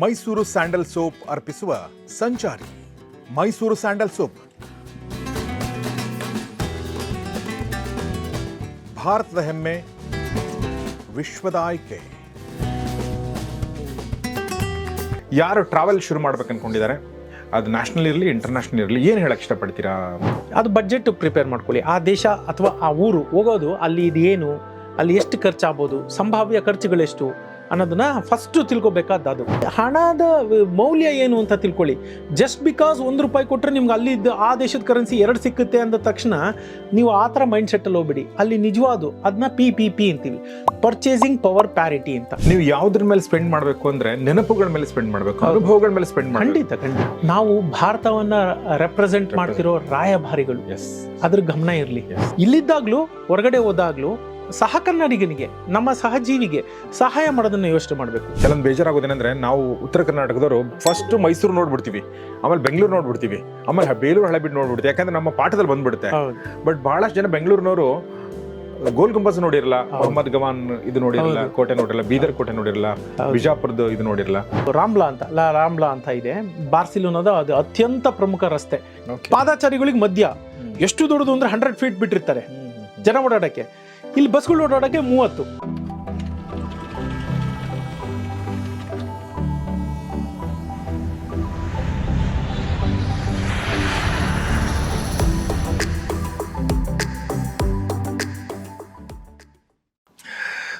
Mysuru sandal soap ಅರ್ಪಿಸುವ ಸಂಚಾರಿ. Mysuru sandal soap. ಭಾರತದ ಹೆಮ್ಮೆ ವಿಶ್ವದ ಆಯ್ಕೆ. ಯಾರು ಟ್ರಾವೆಲ್ ಶುರು ಮಾಡ್ಬೇಕು ಅನ್ಕೊಂಡಿದ್ದಾರೆ? ಅದು ನ್ಯಾಷನಲ್ ಇರಲಿ ಇಂಟರ್ನ್ಯಾಷನಲ್ ಇರಲಿ ಏನು ಹೇಳಕ್ ಇಷ್ಟಪಡ್ತೀರಾ? ಅದು ಬಜೆಟ್ ಪ್ರಿಪೇರ್ ಮಾಡ್ಕೊಳ್ಳಿ. ಆ ದೇಶ ಅಥವಾ ಆ ಊರು ಹೋಗೋದು ಅಲ್ಲಿ ಇದು ಏನು ಅಲ್ಲಿ ಎಷ್ಟು ಖರ್ಚಾಗ್ಬೋದು ಸಂಭಾವ್ಯ ಖರ್ಚುಗಳೆಷ್ಟು ಅನ್ನೋದನ್ನ ಫಸ್ಟ್ ತಿಳ್ಕೊಬೇಕಾದ್ದು ಹಣದ ಮೌಲ್ಯ ಏನು ಅಂತ ತಿಳ್ಕೊಳ್ಳಿ. ಜಸ್ಟ್ ಬಿಕಾಸ್ ಒಂದು ರೂಪಾಯಿ ಕೊಟ್ಟರೆ ನಿಮ್ಗೆ ಅಲ್ಲಿ ಆ ದೇಶದ ಕರೆನ್ಸಿ ಎರಡು ಸಿಕ್ಕುತ್ತೆ ಅಂದ ತಕ್ಷಣ ನೀವು ಆ ಥರ ಮೈಂಡ್ ಸೆಟ್ಟಲ್ಲಿ ಹೋಗ್ಬಿಡಿ. ಅಲ್ಲಿ ನಿಜವಾದು ಅದನ್ನ ಪಿ ಪಿ ಪಿ ಅಂತೀವಿ. ಪರ್ಚೇಸಿಂಗ್ ಪವರ್ ಪ್ಯಾರಿಟಿ ಅಂತ. ನೀವು ಯಾವ್ದ್ರ ಮೇಲೆ ಸ್ಪೆಂಡ್ ಮಾಡಬೇಕು ಅಂದ್ರೆ ನೆನಪುಗಳ ಮೇಲೆ ಸ್ಪೆಂಡ್ ಮಾಡಬೇಕು ಅನುಭವಗಳ ಮೇಲೆ ಸ್ಪೆಂಡ್ ಮಾಡಿ ಖಂಡಿತ ಖಂಡಿತ. ನಾವು ಭಾರತವನ್ನ ರೆಪ್ರೆಸೆಂಟ್ ಮಾಡ್ತಿರೋ ರಾಯಭಾರಿಗಳು. ಅದ್ರ ಗಮನ ಇರಲಿ. ಇಲ್ಲಿದ್ದಾಗ್ಲೂ ಹೊರಗಡೆ ಹೋದಾಗ್ಲೂ ಸಹ ಕನ್ನಡಿಗನಿಗೆ ನಮ್ಮ ಸಹಜೀವಿಗೆ ಸಹಾಯ ಮಾಡೋದನ್ನ ಯೋಚನೆ ಮಾಡಬೇಕು. ಕೆಲವೊಂದು ಬೇಜಾರಾಗೋದೇನಂದ್ರೆ ನಾವು ಉತ್ತರ ಕರ್ನಾಟಕದವರು ಫಸ್ಟ್ ಮೈಸೂರು ನೋಡ್ಬಿಡ್ತೀವಿ ಆಮೇಲೆ ಬೆಂಗಳೂರು ನೋಡ್ಬಿಡ್ತೀವಿ ಆಮೇಲೆ ಬೇಲೂರು ಹಳೆಬಿಟ್ಟು ನೋಡ್ಬಿಡ್ತೀವಿ ಯಾಕಂದ್ರೆ ನಮ್ಮ ಪಾಠದಲ್ಲಿ ಬಂದ್ಬಿಡುತ್ತೆ. ಬಟ್ ಬಹಳಷ್ಟು ಜನ ಬೆಂಗಳೂರಿನವರು ಗೋಲ್ ಗುಂಬಸ್ ನೋಡಿರಲ್ಲ ಮೊಹಮ್ಮದ್ ಗವಾನ್ ಇದು ನೋಡಿರಲ್ಲ ಕೋಟೆ ನೋಡಿರಲ್ಲ ಬೀದರ್ ಕೋಟೆ ನೋಡಿರಲ್ಲ ಬಿಜಾಪುರದ ಇದು ನೋಡಿರಲ್ಲ. ರಾಮ್ಲಾ ಅಂತ ಲಾ ರಾಮ್ಲಾ ಅಂತ ಇದೆ. ಬಾರ್ಸಿಲೋನಾದ ಅದು ಅತ್ಯಂತ ಪ್ರಮುಖ ರಸ್ತೆ. ಪಾದಾಚಾರಿಗಳಿಗೆ ಮಧ್ಯ. ಎಷ್ಟು ದೊಡ್ಡದು ಅಂದ್ರೆ ಹಂಡ್ರೆಡ್ ಫೀಟ್ ಬಿಟ್ಟಿರ್ತಾರೆ. ಜನ ಓಡಾಡಕ್ಕೆ. ಇಲ್ಲಿ ಬಸ್ಗಳು ಓಡಾಡಕ್ಕೆ ಮೂವತ್ತು.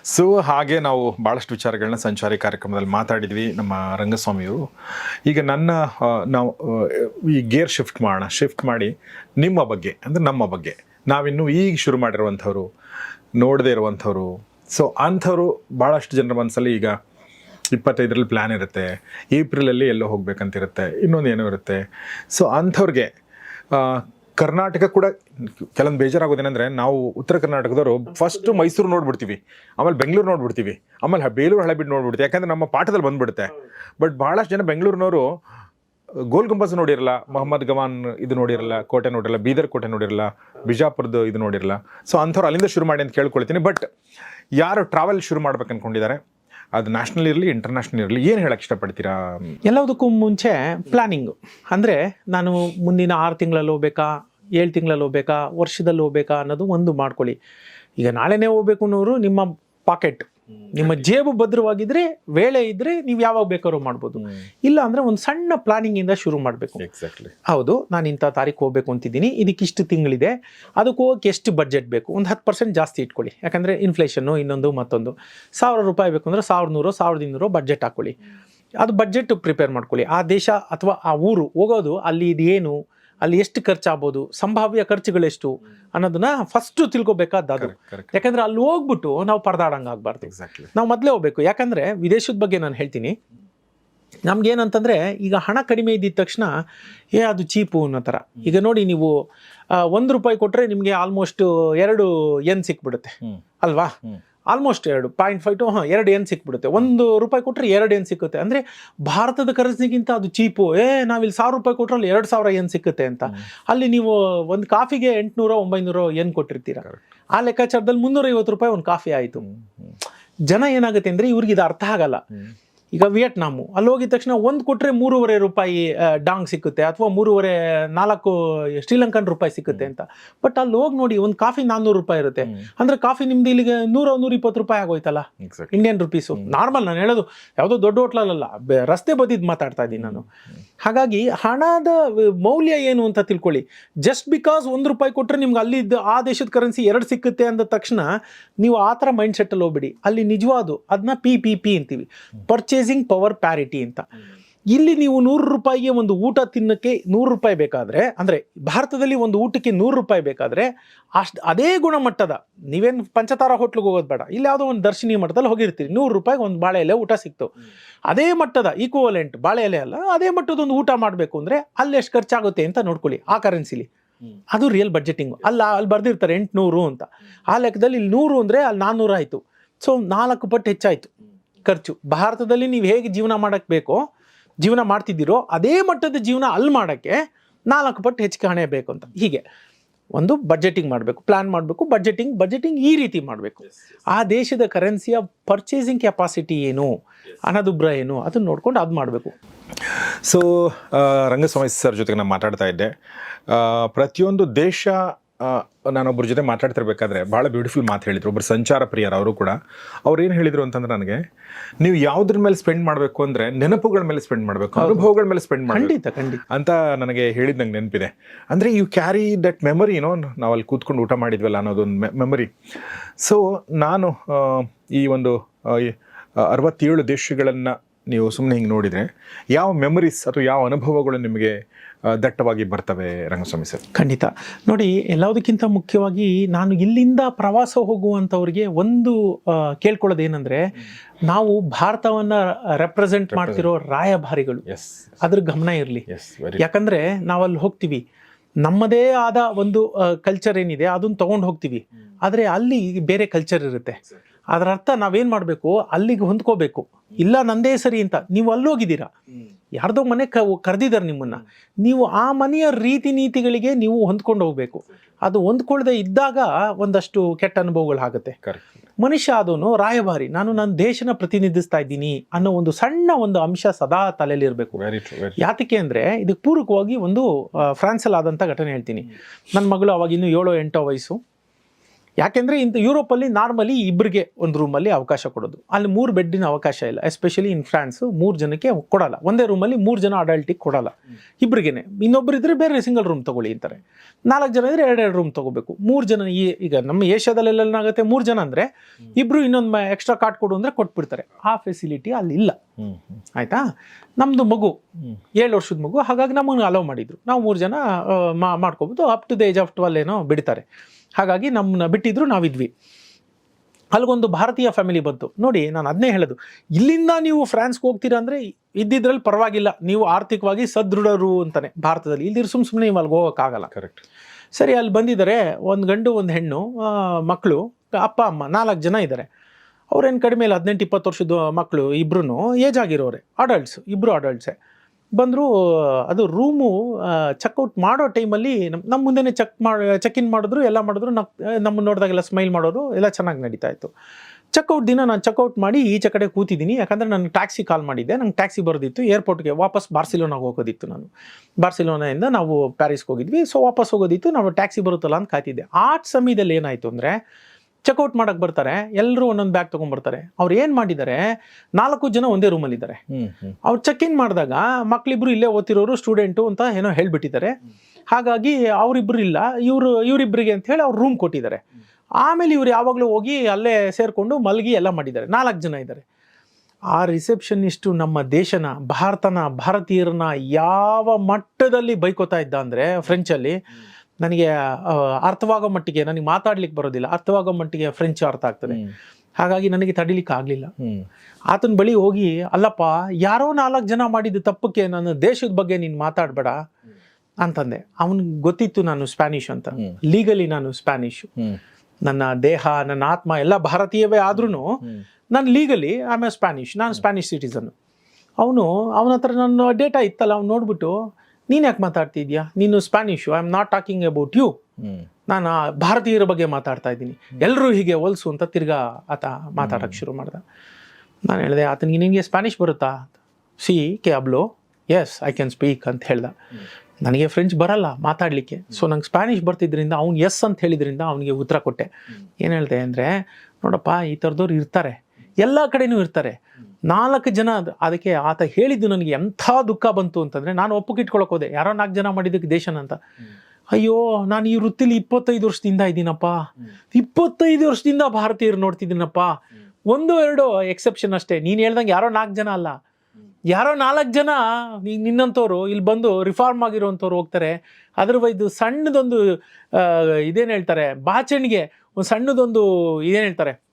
ಸೊ, ಹಾಗೆ ನಾವು ಭಾಳಷ್ಟು ವಿಚಾರಗಳನ್ನ ಸಂಚಾರಿ ಕಾರ್ಯಕ್ರಮದಲ್ಲಿ ಮಾತಾಡಿದ್ವಿ ನಮ್ಮ ರಂಗಸ್ವಾಮಿಯವರು ಈಗ ನನ್ನ ನಾವು ಈ ಗೇರ್ ಶಿಫ್ಟ್ ಮಾಡೋಣ. ಶಿಫ್ಟ್ ಮಾಡಿ ನಿಮ್ಮ ಬಗ್ಗೆ, ಅಂದರೆ ನಮ್ಮ ಬಗ್ಗೆ. ನಾವಿನ್ನು ಈಗ ಶುರು ಮಾಡಿರುವಂಥವ್ರು. ನೋಡದೇ ಇರುವಂಥವ್ರು. ಸೊ ಅಂಥವ್ರು ಭಾಳಷ್ಟು ಜನರ ಮನಸ್ಸಲ್ಲಿ ಈಗ ಇಪ್ಪತ್ತೈದರಲ್ಲಿ ಪ್ಲ್ಯಾನ್ ಇರುತ್ತೆ. ಏಪ್ರಿಲಲ್ಲಿ ಎಲ್ಲೋ ಹೋಗ್ಬೇಕಂತಿರುತ್ತೆ. ಇನ್ನೊಂದು ಏನೋ ಇರುತ್ತೆ. ಸೊ ಅಂಥವ್ರಿಗೆ ಕರ್ನಾಟಕ ಕೂಡ ಕೆಲವೊಂದು ಬೇಜಾರಾಗೋದೇನೆಂದರೆ ನಾವು ಉತ್ತರ ಕರ್ನಾಟಕದವರು ಫಸ್ಟು ಮೈಸೂರು ನೋಡ್ಬಿಡ್ತೀವಿ. ಆಮೇಲೆ ಬೆಂಗಳೂರು ನೋಡ್ಬಿಡ್ತೀವಿ. ಆಮೇಲೆ ಬೇಲೂರು ಹಳೆಬಿಟ್ಟು ನೋಡ್ಬಿಡ್ತೀವಿ. ಯಾಕಂದ್ರೆ ನಮ್ಮ ಪಾಠದಲ್ಲಿ ಬಂದ್ಬಿಡುತ್ತೆ. ಬಟ್ ಭಾಳಷ್ಟು ಜನ ಬೆಂಗಳೂರಿನವರು ಗೋಲ್ ಗುಂಬಸ್ ನೋಡಿರಲ್ಲ, ಮೊಹಮ್ಮದ್ ಗವಾನ್ ಇದು ನೋಡಿರಲ್ಲ, ಕೋಟೆ ನೋಡಿರಲ್ಲ, ಬೀದರ್ ಕೋಟೆ ನೋಡಿರಲ್ಲ, ಬಿಜಾಪುರದ ಇದು ನೋಡಿರಲ್ಲ. ಸೊ ಅಂಥವ್ರು ಅಲ್ಲಿಂದ ಶುರು ಮಾಡಿ ಅಂತ ಕೇಳ್ಕೊಳ್ತೀನಿ. ಬಟ್ ಯಾರು ಟ್ರಾವೆಲ್ ಶುರು ಮಾಡ್ಬೇಕು ಅನ್ಕೊಂಡಿದ್ದಾರೆ? ಅದು ನ್ಯಾಷನಲ್ ಇರಲಿ ಇಂಟರ್ನ್ಯಾಷನಲ್ ಇರಲಿ, ಏನು ಹೇಳಕ್ಕೆ ಇಷ್ಟಪಡ್ತೀರಾ? ಎಲ್ಲದಕ್ಕೂ ಮುಂಚೆ ಪ್ಲಾನಿಂಗು ಅಂದರೆ ನಾನು ಮುಂದಿನ ಆರು ತಿಂಗಳಲ್ಲಿ ಹೋಗ್ಬೇಕಾ, ಏಳು ತಿಂಗಳಲ್ಲಿ ಹೋಗ್ಬೇಕಾ, ವರ್ಷದಲ್ಲಿ ಹೋಗ್ಬೇಕಾ ಅನ್ನೋದು ಒಂದು ಮಾಡ್ಕೊಳ್ಳಿ. ಈಗ ನಾಳೆನೇ ಹೋಗ್ಬೇಕು ಅನ್ನೋರು ನಿಮ್ಮ ಪಾಕೆಟ್ ನಿಮ್ಮ ಜೇಬು ಭದ್ರವಾಗಿದ್ರೆ ವೇಳೆ ಇದ್ರೆ ನೀವು ಯಾವಾಗ ಬೇಕಾದ್ರೂ ಮಾಡ್ಬೋದು. ಇಲ್ಲ ಅಂದ್ರೆ ಒಂದು ಸಣ್ಣ ಪ್ಲಾನಿಂಗ್ ಇಂದ ಶುರು ಮಾಡಬೇಕು. ಎಕ್ಸಾಕ್ಟ್ಲಿ ಹೌದು ನಾನು ಇಂಥ ತಾರೀಕು ಹೋಗ್ಬೇಕು ಅಂತಿದ್ದೀನಿ. ಇದಕ್ಕೆ ಇಷ್ಟು ತಿಂಗಳಿದೆ. ಅದಕ್ಕೆ ಹೋಗಕ್ಕೆ ಎಷ್ಟು ಬಜೆಟ್ ಬೇಕು? ಒಂದು ಹತ್ತು ಪರ್ಸೆಂಟ್ ಜಾಸ್ತಿ ಇಟ್ಕೊಳ್ಳಿ. ಯಾಕಂದ್ರೆ ಇನ್ಫ್ಲೇಷನ್ನು ಇನ್ನೊಂದು ಮತ್ತೊಂದು. ಸಾವಿರ ರೂಪಾಯಿ ಬೇಕು ಅಂದ್ರೆ ಸಾವಿರದ ನೂರು ಸಾವಿರದ ಇನ್ನೂರು ಬಜೆಟ್ ಹಾಕೊಳ್ಳಿ ಅದು ಬಜೆಟ್ ಪ್ರಿಪೇರ್ ಮಾಡ್ಕೊಳ್ಳಿ. ಆ ದೇಶ ಅಥವಾ ಆ ಊರು ಹೋಗೋದು ಅಲ್ಲಿ ಇದೇನು? ಅಲ್ಲಿ ಎಷ್ಟು ಖರ್ಚಾಗ್ಬೋದು ಸಂಭಾವ್ಯ ಖರ್ಚುಗಳೆಷ್ಟು ಅನ್ನೋದನ್ನ ಫಸ್ಟ್ ತಿಳ್ಕೊಬೇಕಾದ ಅದು ಕರೆಕ್ಟ್ ಕರೆಕ್ಟ್ ಯಾಕಂದ್ರೆ ಅಲ್ಲಿ ಹೋಗ್ಬಿಟ್ಟು ನಾವು ಪರದಾಡಂಗೆ ಆಗ್ಬಾರ್ದು. ಎಕ್ಸಾಕ್ಟ್ಲಿ ನಾವು ಮೊದಲೇ ಹೋಗ್ಬೇಕು. ಯಾಕಂದ್ರೆ ವಿದೇಶದ ಬಗ್ಗೆ ನಾನು ಹೇಳ್ತೀನಿ. ನಮ್ಗೇನಂತಂದ್ರೆ ಈಗ ಹಣ ಕಡಿಮೆ ಇದ್ದಿದ್ದ ತಕ್ಷಣ ಏ ಅದು ಚೀಪು ಅನ್ನೋ ಥರ ಈಗ ನೋಡಿ ನೀವು ಒಂದು ರೂಪಾಯಿ ಕೊಟ್ಟರೆ ನಿಮಗೆ ಆಲ್ಮೋಸ್ಟ್ ಎರಡು ಎನ್ ಸಿಕ್ಬಿಡುತ್ತೆ. ಅಲ್ವಾ. ಆಲ್ಮೋಸ್ಟ್ ಎರಡು ಪಾಯಿಂಟ್ ಫೈವ್ ಟು ಹಾಂ ಎರಡು ಏನು ಸಿಕ್ಬಿಡುತ್ತೆ? ಒಂದು ರೂಪಾಯಿ ಕೊಟ್ಟರೆ ಎರಡು ಏನು ಸಿಕ್ಕುತ್ತೆ? ಅಂದರೆ ಭಾರತದ ಕರೆನ್ಸಿಗಿಂತ ಅದು ಚೀಪು ಏ ನಾವಿಲ್ಲಿ ಸಾವಿರ ರೂಪಾಯಿ ಕೊಟ್ಟರೆ ಅಲ್ಲಿ ಎರಡು ಸಾವಿರ ಏನು ಸಿಕ್ಕುತ್ತೆ ಅಂತ. ಅಲ್ಲಿ ನೀವು ಒಂದು ಕಾಫಿಗೆ ಎಂಟುನೂರ ಒಂಬೈನೂರು ಏನು ಕೊಟ್ಟಿರ್ತೀರ? ಆ ಲೆಕ್ಕಾಚಾರದಲ್ಲಿ ಮುನ್ನೂರೈವತ್ತು ರೂಪಾಯಿ ಒಂದು ಕಾಫಿ ಆಯಿತು. ಜನ ಏನಾಗುತ್ತೆ ಅಂದರೆ ಇವ್ರಿಗೆ ಇದು ಅರ್ಥ ಆಗಲ್ಲ. ಈಗ ವಿಯೆಟ್ನಾಮು. ಅಲ್ಲಿ ಹೋಗಿದ ತಕ್ಷಣ ಒಂದು ಕೊಟ್ಟರೆ ಮೂರುವರೆ ರೂಪಾಯಿ ಡಾಂಗ್ ಸಿಕ್ಕುತ್ತೆ ಅಥವಾ ಮೂರುವರೆ ನಾಲ್ಕು ಶ್ರೀಲಂಕನ್ ರೂಪಾಯಿ ಸಿಕ್ಕುತ್ತೆ ಅಂತ. ಬಟ್ ಅಲ್ಲಿ ಹೋಗಿ ನೋಡಿ ಒಂದು ಕಾಫಿ ನಾನ್ನೂರು ರೂಪಾಯಿ ಇರುತ್ತೆ. ಅಂದ್ರೆ ಕಾಫಿ ನಿಮ್ದು ಇಲ್ಲಿಗೆ ನೂರ ನೂರ ಇಪ್ಪತ್ತು ರೂಪಾಯಿ ಆಗೋಯ್ತಲ್ಲ? ಇಂಡಿಯನ್ ರುಪೀಸು ನಾರ್ಮಲ್ ನಾನು ಹೇಳೋದು ಯಾವುದೋ ದೊಡ್ಡ ಹೋಟ್ಲಲ್ಲ ರಸ್ತೆ ಬದಿದ್ದು ಮಾತಾಡ್ತಾ ಇದ್ದೀನಿ ನಾನು. ಹಾಗಾಗಿ ಹಣದ ಮೌಲ್ಯ ಏನು ಅಂತ ತಿಳ್ಕೊಳ್ಳಿ. ಜಸ್ಟ್ ಬಿಕಾಸ್ ಒಂದು ರೂಪಾಯಿ ಕೊಟ್ಟರೆ ನಿಮ್ಗೆ ಅಲ್ಲಿ ಆ ದೇಶದ ಕರೆನ್ಸಿ ಎರಡು ಸಿಕ್ಕುತ್ತೆ ಅಂದ ತಕ್ಷಣ ನೀವು ಆ ಥರ ಮೈಂಡ್ ಸೆಟ್ಟಲ್ಲಿ ಹೋಗ್ಬಿಡಿ. ಅಲ್ಲಿ ನಿಜವಾದು ಅದನ್ನ ಪಿ ಪಿ ಪಿ ಅಂತೀವಿ. ಪರ್ಚೇಸಿಂಗ್ ಪವರ್ ಪ್ಯಾರಿಟಿ ಅಂತ. ಇಲ್ಲಿ ನೀವು ನೂರು ರೂಪಾಯಿಗೆ ಒಂದು ಊಟ ತಿನ್ನಕ್ಕೆ ನೂರು ರೂಪಾಯಿ ಬೇಕಾದರೆ ಅಂದರೆ ಭಾರತದಲ್ಲಿ ಒಂದು ಊಟಕ್ಕೆ ನೂರು ರೂಪಾಯಿ ಬೇಕಾದರೆ ಅಷ್ಟು ಅದೇ ಗುಣಮಟ್ಟದ ನೀವೇನು ಪಂಚತಾರ ಹೋಟ್ಲಿಗೆ ಹೋಗೋದು ಬೇಡ. ಇಲ್ಲಿ ಯಾವುದೋ ಒಂದು ದರ್ಶಿನಿ ಮಟ್ಟದಲ್ಲಿ ಹೋಗಿರ್ತೀರಿ ನೂರು ರೂಪಾಯಿಗೆ ಒಂದು ಬಾಳೆ ಎಲೆ ಊಟ ಸಿಕ್ತು. ಅದೇ ಮಟ್ಟದ ಈಕ್ವಲೆಂಟ್ ಬಾಳೆ ಎಲೆ ಅಲ್ಲ ಅದೇ ಮಟ್ಟದ ಒಂದು ಊಟ ಮಾಡಬೇಕು ಅಂದರೆ ಅಲ್ಲಿ ಎಷ್ಟು ಖರ್ಚಾಗುತ್ತೆ ಅಂತ ನೋಡ್ಕೊಳ್ಳಿ ಆ ಕರೆನ್ಸಿಲಿ ಅದು ರಿಯಲ್ ಬಡ್ಜೆಟಿಂಗು ಅಲ್ಲ ಅಲ್ಲಿ ಬರ್ದಿರ್ತಾರೆ ಎಂಟುನೂರು ಅಂತ. ಆ ಲೆಕ್ಕದಲ್ಲಿ ಇಲ್ಲಿ ನೂರು ಅಂದರೆ ಅಲ್ಲಿ ನಾನ್ನೂರು ಆಯಿತು ಸೊ ನಾಲ್ಕು ಪಟ್ಟು ಹೆಚ್ಚಾಯಿತು. ಖರ್ಚು. ಭಾರತದಲ್ಲಿ ನೀವು ಹೇಗೆ ಜೀವನ ಮಾಡೋಕ್ಕೆ ಬೇಕೋ ಜೀವನ ಮಾಡ್ತಿದ್ದೀರೋ ಅದೇ ಮಟ್ಟದ ಜೀವನ ಅಲ್ಲಿ ಮಾಡೋಕ್ಕೆ ನಾಲ್ಕು ಪಟ್ಟು ಹೆಚ್ಚಿಗೆ ಹಣೆ ಬೇಕು ಅಂತ. ಹೀಗೆ. ಒಂದು ಬಜೆಟಿಂಗ್ ಮಾಡಬೇಕು ಪ್ಲಾನ್ ಮಾಡಬೇಕು ಬಜೆಟಿಂಗ್ ಬಜೆಟಿಂಗ್ ಈ ರೀತಿ ಮಾಡಬೇಕು. ಆ ದೇಶದ ಕರೆನ್ಸಿಯ ಪರ್ಚೇಸಿಂಗ್ ಕೆಪಾಸಿಟಿ ಏನು ಹಣದುಬ್ರ ಏನು ಅದನ್ನು ನೋಡ್ಕೊಂಡು ಅದು ಮಾಡಬೇಕು. ಸೊ ರಂಗಸ್ವಾಮಿ ಸರ್ ಜೊತೆಗೆ ನಾನು ಮಾತಾಡ್ತಾ ಇದ್ದೆ. ಪ್ರತಿಯೊಂದು ದೇಶ ನಾನೊಬ್ಬರ ಜೊತೆ ಮಾತಾಡ್ತಿರ್ಬೇಕಾದ್ರೆ ಭಾಳ ಬ್ಯೂಟಿಫುಲ್ ಮಾತು ಹೇಳಿದರು. ಒಬ್ಬರು ಸಂಚಾರ ಪ್ರಿಯರು ಅವರು ಕೂಡ. ಅವ್ರು ಏನು ಹೇಳಿದರು ಅಂತಂದ್ರೆ ನನಗೆ ನೀವು ಯಾವುದ್ರ ಮೇಲೆ ಸ್ಪೆಂಡ್ ಮಾಡಬೇಕು ಅಂದರೆ ನೆನಪುಗಳ ಮೇಲೆ ಸ್ಪೆಂಡ್ ಮಾಡಬೇಕು ಅನುಭವಗಳ ಮೇಲೆ ಸ್ಪೆಂಡ್ ಮಾಡಬೇಕು. ಖಂಡಿತ ಖಂಡಿತ. ಅಂತ ನನಗೆ ಹೇಳಿದ ನಂಗೆ ನೆನಪಿದೆ. ಅಂದರೆ ಯು ಕ್ಯಾರಿ ದಟ್ ಮೆಮೊರಿ ಏನೋ ನಾವು ಅಲ್ಲಿ ಕೂತ್ಕೊಂಡು ಊಟ ಮಾಡಿದ್ವಲ್ಲ ಅನ್ನೋದೊಂದು ಮೆಮೊರಿ ಸೊ ನಾನು ಈ ಒಂದು ಅರವತ್ತೇಳು ದೇಶಗಳನ್ನು ನೀವು ಸುಮ್ಮನೆ ಹಿಂಗೆ ನೋಡಿದರೆ ಯಾವ ಮೆಮೊರೀಸ್ ಅಥವಾ ಯಾವ ಅನುಭವಗಳು ನಿಮಗೆ ದಟ್ಟವಾಗಿ ಬರ್ತವೆ ರಂಗಸ್ವಾಮಿ ಸರ್. ಖಂಡಿತ. ನೋಡಿ ಎಲ್ಲದಕ್ಕಿಂತ ಮುಖ್ಯವಾಗಿ ನಾನು ಇಲ್ಲಿಂದ ಪ್ರವಾಸ ಹೋಗುವಂಥವ್ರಿಗೆ ಒಂದು ಕೇಳ್ಕೊಳ್ಳೋದೇನೆಂದರೆ ಕೇಳ್ಕೊಳ್ಳೋದು ಏನಂದ್ರೆ ನಾವು ಭಾರತವನ್ನ ರೆಪ್ರೆಸೆಂಟ್ ಮಾಡ್ತಿರೋ ರಾಯಭಾರಿಗಳು. ಎಸ್ ಅದ್ರ ಗಮನ ಇರಲಿ. ಯಾಕಂದ್ರೆ ನಾವಲ್ಲಿ ಹೋಗ್ತೀವಿ. ನಮ್ಮದೇ ಆದ ಒಂದು ಕಲ್ಚರ್ ಏನಿದೆ ಅದನ್ನ ತಗೊಂಡು ಹೋಗ್ತೀವಿ. ಆದರೆ ಅಲ್ಲಿ ಬೇರೆ ಕಲ್ಚರ್ ಇರುತ್ತೆ. ಅದರ ಅರ್ಥ ನಾವೇನು ಮಾಡಬೇಕು? ಅಲ್ಲಿಗೆ ಹೊಂದ್ಕೋಬೇಕು. ಇಲ್ಲ ನಂದೇ ಸರಿ ಅಂತ. ನೀವು ಅಲ್ಲೋಗಿದ್ದೀರಾ? ಯಾರ್ದೋ ಮನೆ ಕ ಕರೆದಿದ್ದಾರೆ ನಿಮ್ಮನ್ನ. ನೀವು ಆ ಮನೆಯ ರೀತಿ ನೀತಿಗಳಿಗೆ ನೀವು ಹೊಂದ್ಕೊಂಡು ಹೋಗ್ಬೇಕು. ಅದು ಹೊಂದ್ಕೊಳ್ಳದೆ ಇದ್ದಾಗ ಒಂದಷ್ಟು ಕೆಟ್ಟ ಅನುಭವಗಳು ಆಗುತ್ತೆ. ಮನುಷ್ಯ ಆದವನು ರಾಯಭಾರಿ. ನಾನು ನನ್ನ ದೇಶನ ಪ್ರತಿನಿಧಿಸ್ತಾ ಇದ್ದೀನಿ ಅನ್ನೋ ಒಂದು ಸಣ್ಣ ಒಂದು ಅಂಶ ಸದಾ ತಲೆಯಲ್ಲಿ ಇರಬೇಕು. ಯಾತಕ್ಕೆ ಅಂದರೆ ಇದಕ್ಕೆ ಪೂರಕವಾಗಿ ಒಂದು ಫ್ರಾನ್ಸಲ್ಲಾದಂಥ ಫ್ರಾನ್ಸಲ್ಲಿ ಆದಂಥ ಘಟನೆ ಹೇಳ್ತೀನಿ. ನನ್ನ ಮಗಳು ಅವಾಗಿನ್ನೂ ಏಳೋ ಎಂಟೋ ವಯಸ್ಸು. ಯಾಕೆಂದರೆ ಇಂಥ ಯುರೋಪಲ್ಲಿ ನಾರ್ಮಲಿ ಇಬ್ಬರಿಗೆ ಒಂದು ರೂಮಲ್ಲಿ ಅವಕಾಶ ಕೊಡೋದು. ಅಲ್ಲಿ ಮೂರು ಬೆಡ್ಡಿನ ಅವಕಾಶ ಇಲ್ಲ. ಎಸ್ಪೆಷಲಿ ಇನ್ ಫ್ರಾನ್ಸ್ ಮೂರು ಜನಕ್ಕೆ ಕೊಡಲ್ಲ. ಒಂದೇ ರೂಮಲ್ಲಿ ಮೂರು ಜನ ಅಡಲ್ಟಿಗೆ ಕೊಡಲ್ಲ. ಇಬ್ಬರಿಗೇನೆ ಇನ್ನೊಬ್ರು ಇದ್ರೆ ಬೇರೆ ಸಿಂಗಲ್ ರೂಮ್ ತಗೊಳ್ಳಿ ಅಂತಾರೆ. ನಾಲ್ಕು ಜನ ಇದ್ರೆ ಎರಡೆರಡು ರೂಮ್ ತಗೋಬೇಕು. ಮೂರು ಜನ ಈ ಈಗ ನಮ್ಮ ಏಷ್ಯಾದಲ್ಲೆಲ್ಲ ಏನಾಗುತ್ತೆ? ಮೂರು ಜನ ಅಂದರೆ ಇಬ್ಬರು ಇನ್ನೊಂದು ಎಕ್ಸ್ಟ್ರಾ ಕಾರ್ಡ್ ಕೊಡು ಅಂದರೆ ಕೊಟ್ಬಿಡ್ತಾರೆ. ಆ ಫೆಸಿಲಿಟಿ ಅಲ್ಲಿ ಇಲ್ಲ. ಆಯ್ತಾ? ನಮ್ಮದು ಮಗು. ಏಳು ವರ್ಷದ ಮಗು. ಹಾಗಾಗಿ ನಮ್ಮನ್ನು ಅಲೋ ಮಾಡಿದ್ರು. ನಾವು ಮೂರು ಜನ ಮಾಡ್ಕೋಬೋದು. Up to the age of twelve ಏನೋ ಬಿಡ್ತಾರೆ. ಹಾಗಾಗಿ ನಮ್ಮನ್ನ ಬಿಟ್ಟಿದ್ರು ನಾವಿದ್ವಿ. ಅಲ್ಲಿಗೊಂದು ಭಾರತೀಯ ಫ್ಯಾಮಿಲಿ ಬಂತು. ನೋಡಿ ನಾನು ಅದನ್ನೇ ಹೇಳೋದು. ಇಲ್ಲಿಂದ ನೀವು ಫ್ರಾನ್ಸ್ಗೆ ಹೋಗ್ತೀರಾ ಅಂದರೆ ಇದ್ದಿದ್ರಲ್ಲಿ ಪರವಾಗಿಲ್ಲ. ನೀವು ಆರ್ಥಿಕವಾಗಿ ಸದೃಢರು ಅಂತಾನೆ ಭಾರತದಲ್ಲಿ. ಇಲ್ಲಿ ಸುಮ್ಮ ಸುಮ್ಮನೆ ನೀವು ಅಲ್ಲಿಗೆ ಹೋಗೋಕ್ಕಾಗಲ್ಲ. ಕರೆಕ್ಟ್ ಸರಿ ಅಲ್ಲಿ ಬಂದಿದ್ದಾರೆ. ಒಂದು ಗಂಡು ಒಂದು ಹೆಣ್ಣು ಮಕ್ಕಳು ಅಪ್ಪ ಅಮ್ಮ ನಾಲ್ಕು ಜನ ಇದ್ದಾರೆ. ಅವ್ರೇನು ಕಡಿಮೆ ಇಲ್ಲ ಹದಿನೆಂಟು ಇಪ್ಪತ್ತು ವರ್ಷದ ಮಕ್ಕಳು ಇಬ್ರು ಏಜ್ ಆಗಿರೋರೆ. ಅಡಲ್ಟ್ಸ್ ಇಬ್ಬರು ಅಡಲ್ಟ್ಸೇ ಬಂದರು, ಅದು ರೂಮು ಚೆಕ್ಔಟ್ ಮಾಡೋ ಟೈಮಲ್ಲಿ ನಮ್ಮ ನಮ್ಮ ಮುಂದೆನೇ ಚೆಕ್ ಮಾಡಿ ಚೆಕ್ ಇನ್ ಮಾಡಿದ್ರು, ಎಲ್ಲ ಮಾಡಿದ್ರು ನಮ್ಮ ನಮ್ಮನ್ನು ನೋಡಿದಾಗೆಲ್ಲ ಸ್ಮೈಲ್ ಮಾಡೋರು, ಎಲ್ಲ ಚೆನ್ನಾಗಿ ನಡೀತಾ ಇತ್ತು ಚೆಕ್ಔಟ್ ದಿನ ನಾನು ಚೆಕ್ಔಟ್ ಮಾಡಿ ಈಚೆ ಕಡೆ ಕೂತಿದ್ದೀನಿ, ಯಾಕಂದರೆ ನಾನು ಟ್ಯಾಕ್ಸಿ ಕಾಲ್ ಮಾಡಿದ್ದೆ, ನಂಗೆ ಟ್ಯಾಕ್ಸಿ ಬರೋದಿತ್ತು ಏರ್ಪೋರ್ಟ್ಗೆ ವಾಪಸ್ ಬಾರ್ಸಿಲೋನಾಗ ಹೋಗೋದಿತ್ತು ನಾನು. ಬಾರ್ಸಿಲೋನಾಯಿಂದ ನಾವು ಪ್ಯಾರಿಸ್ಗೆ ಹೋಗಿದ್ವಿ ಸೊ ವಾಪಸ್ ಹೋಗೋದಿತ್ತು, ನಾವು ಟ್ಯಾಕ್ಸಿ ಬರುತ್ತಲ್ಲ ಅಂತ ಕಾಯ್ತಿದ್ದೆ. ಆ ಸಮಯದಲ್ಲಿ ಏನಾಯಿತು ಅಂದರೆ ಚೆಕ್ಔಟ್ ಮಾಡಕ್ಕೆ ಬರ್ತಾರೆ ಎಲ್ಲರೂ ಒಂದೊಂದು ಬ್ಯಾಗ್ ತೊಗೊಂಡ್ಬರ್ತಾರೆ. ಅವ್ರು ಏನು ಮಾಡಿದ್ದಾರೆ ನಾಲ್ಕು ಜನ ಒಂದೇ ರೂಮಲ್ಲಿದ್ದಾರೆ ಇದ್ದಾರೆ ಹ್ಞೂ ಅವ್ರು ಚೆಕ್ ಇನ್ ಮಾಡಿದಾಗ ಮಕ್ಳಿಬ್ರು ಇಲ್ಲೇ ಓದ್ತಿರೋರು ಸ್ಟೂಡೆಂಟು ಅಂತ ಏನೋ ಹೇಳ್ಬಿಟ್ಟಿದ್ದಾರೆ. ಹಾಗಾಗಿ ಅವರಿಬ್ರು ಇಲ್ಲ ಇವರು ಇವರಿಬ್ಬರಿಗೆ ಅಂತ ಹೇಳಿ ಅವ್ರು ರೂಮ್ ಕೊಟ್ಟಿದ್ದಾರೆ. ಆಮೇಲೆ ಇವ್ರು ಯಾವಾಗಲೂ ಹೋಗಿ ಅಲ್ಲೇ ಸೇರಿಕೊಂಡು ಮಲಗಿ ಎಲ್ಲ ಮಾಡಿದ್ದಾರೆ. ನಾಲ್ಕು ಜನ ಇದ್ದಾರೆ. ಆ ರಿಸೆಪ್ಷನಿಸ್ಟು ನಮ್ಮ ದೇಶನ ಭಾರತನ ಭಾರತೀಯರನ್ನ ಯಾವ ಮಟ್ಟದಲ್ಲಿ ಬೈಕೋತಾ ಇದ್ದ ಅಂದರೆ ಫ್ರೆಂಚಲ್ಲಿ ನನಗೆ ಅರ್ಥವಾಗೋ ಮಟ್ಟಿಗೆ ನನಗೆ ಮಾತಾಡ್ಲಿಕ್ಕೆ ಬರೋದಿಲ್ಲ. ಅರ್ಥವಾಗೋ ಮಟ್ಟಿಗೆ ಫ್ರೆಂಚ್ ಅರ್ಥ ಆಗ್ತದೆ. ಹಾಗಾಗಿ ನನಗೆ ತಡಿಲಿಕ್ಕೆ ಆಗಲಿಲ್ಲ. ಆತನ ಬಳಿ ಹೋಗಿ ಅಲ್ಲಪ್ಪ ಯಾರೋ ನಾಲ್ಕು ಜನ ಮಾಡಿದ್ದು ತಪ್ಪಕ್ಕೆ ನನ್ನ ದೇಶದ ಬಗ್ಗೆ ನೀನು ಮಾತಾಡಬೇಡ ಅಂತಂದೆ. ಅವನಿಗೆ ಗೊತ್ತಿತ್ತು ನಾನು ಸ್ಪ್ಯಾನಿಷ್ ಅಂತ. ಲೀಗಲಿ ನಾನು ಸ್ಪ್ಯಾನಿಷ್ ನನ್ನ ದೇಹ ನನ್ನ ಆತ್ಮ ಎಲ್ಲ ಭಾರತೀಯವೇ ಆದ್ರೂ ನಾನು ಲೀಗಲಿ ಆಮೇಲೆ ಸ್ಪ್ಯಾನಿಷ್ ನಾನು ಸ್ಪ್ಯಾನಿಷ್ ಸಿಟಿಸನ್ ಅವನು ಅವನ ಹತ್ರ ನನ್ನ ಡೇಟಾ ಇತ್ತಲ್ಲ ಅವ್ನು ನೋಡ್ಬಿಟ್ಟು ನೀನು ಯಾಕೆ ಮಾತಾಡ್ತಿದ್ಯಾ ನೀನು Spanish I am not talking about you ನಾನು ಭಾರತೀಯರ ಬಗ್ಗೆ ಮಾತಾಡ್ತಾ ಇದ್ದೀನಿ. ಎಲ್ಲರೂ ಹೀಗೆ ಹೋಲ್ಸು ಅಂತ ತಿರ್ಗಾ ಆತ ಮಾತಾಡೋಕ್ಕೆ ಶುರು ಮಾಡ್ದ. ನಾನು ಹೇಳಿದೆ ಆತನಿಗೆ ನಿನಗೆ ಸ್ಪ್ಯಾನಿಷ್ ಬರುತ್ತಾ? ಸಿ ಕೆ ಅಬ್ಲೋ ಎಸ್ ಐ ಕ್ಯಾನ್ ಸ್ಪೀಕ್ ಅಂತ ಹೇಳ್ದ. ನನಗೆ ಫ್ರೆಂಚ್ ಬರಲ್ಲ ಮಾತಾಡಲಿಕ್ಕೆ. ಸೊ ನಂಗೆ ಸ್ಪ್ಯಾನಿಷ್ ಬರ್ತಿದ್ರಿಂದ ಅವ್ನು ಎಸ್ ಅಂತ ಹೇಳಿದ್ರಿಂದ ಅವನಿಗೆ ಉತ್ತರ ಕೊಟ್ಟೆ. ಏನು ಹೇಳ್ದೆ ಅಂದರೆ ನೋಡಪ್ಪ ಈ ಥರದವ್ರು ಇರ್ತಾರೆ. ಎಲ್ಲ ಕಡೆನೂ ಇರ್ತಾರೆ. ನಾಲ್ಕು ಜನ ಅದ್- ಅದಕ್ಕೆ ಆತ ಹೇಳಿದ್ದು ನನಗೆ ಎಂಥ ದುಃಖ ಬಂತು ಅಂತಂದರೆ ನಾನು ಒಪ್ಪಕ್ಕಿಟ್ಕೊಳಕ್ಕೆ ಹೋದೆ. ಯಾರೋ ನಾಲ್ಕು ಜನ ಮಾಡಿದ್ದಕ್ಕೆ ದೇಶನ ಅಂತ. ಅಯ್ಯೋ ನಾನು ಈ ವೃತ್ತಿಲಿ ಇಪ್ಪತ್ತೈದು ವರ್ಷದಿಂದ ಇದ್ದೀನಪ್ಪ. ಇಪ್ಪತ್ತೈದು ವರ್ಷದಿಂದ ಭಾರತೀಯರು ನೋಡ್ತಿದ್ದೀನಪ್ಪ. ಒಂದು ಎರಡು ಎಕ್ಸೆಪ್ಷನ್ ಅಷ್ಟೇ. ನೀನು ಹೇಳ್ದಂಗೆ ಯಾರೋ ನಾಲ್ಕು ಜನ ಅಲ್ಲ. ಯಾರೋ ನಾಲ್ಕು ಜನ ನಿನ್ನಂಥವ್ರು ಇಲ್ಲಿ ಬಂದು ರಿಫಾರ್ಮ್ ಆಗಿರೋಂಥವ್ರು ಹೋಗ್ತಾರೆ. ಅದರ್ವೈದು ಸಣ್ಣದೊಂದು ಇದೇನು ಹೇಳ್ತಾರೆ ಬಾಚಣಿಗೆ ಒಂದು ಸಣ್ಣದೊಂದು ಇದೇನು ಹೇಳ್ತಾರೆ